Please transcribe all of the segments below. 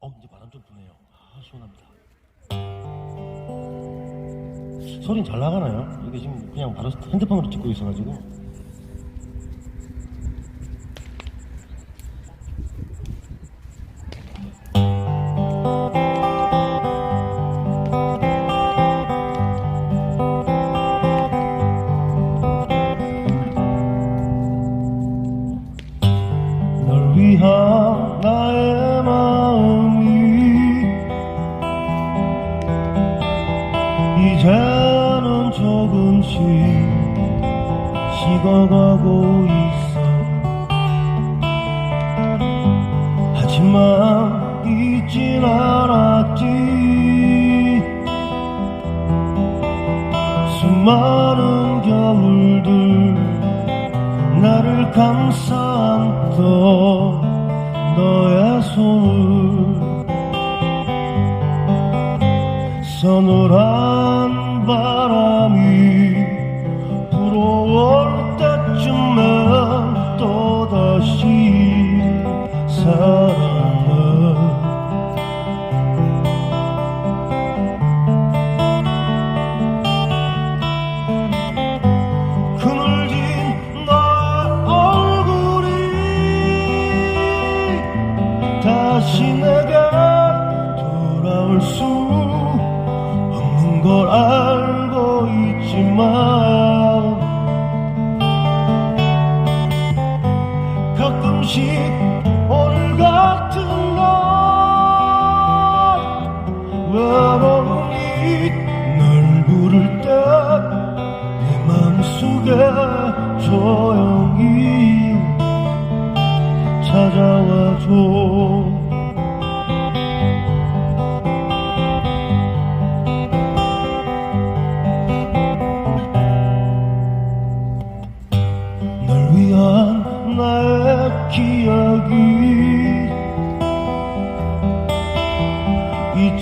어 이제 바람 좀 부네요. 아 시원합니다. 소린 잘 나가나요? 이게 지금 그냥 바로 핸드폰으로 찍고 있어가지고 조금씩 식어가고 있어. 하지만 잊진 않았지. 수많은 겨울들 나를 감싸안던 너의 손을 서늘한 다시 돌아올 수 없는 걸 알고 있지만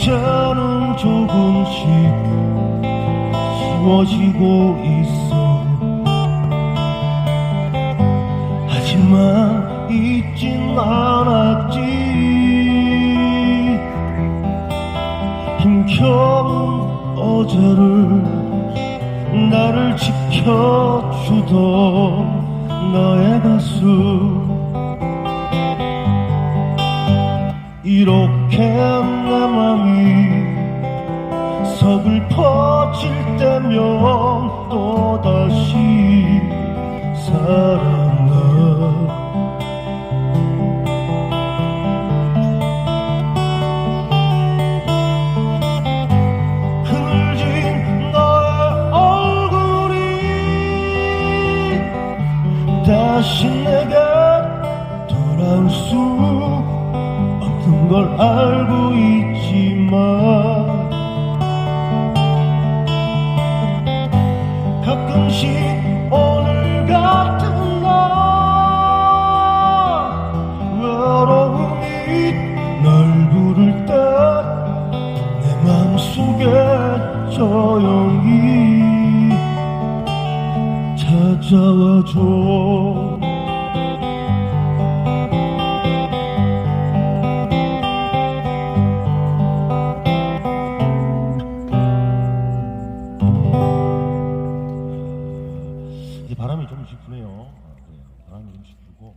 이제는 조금씩 쉬워지고 있어 하지만 잊진 않았지. 힘겨운 어제를 나를 지켜주던 너의 가슴. 이렇게 서글퍼질 때면 또다시 사랑을. 그늘진 너의 얼굴이 다시 내게 돌아올 수 없는 걸 알고 조용히 찾아와줘. 이제 바람이 조금씩 부네요. 아, 바람이 조금씩 불고.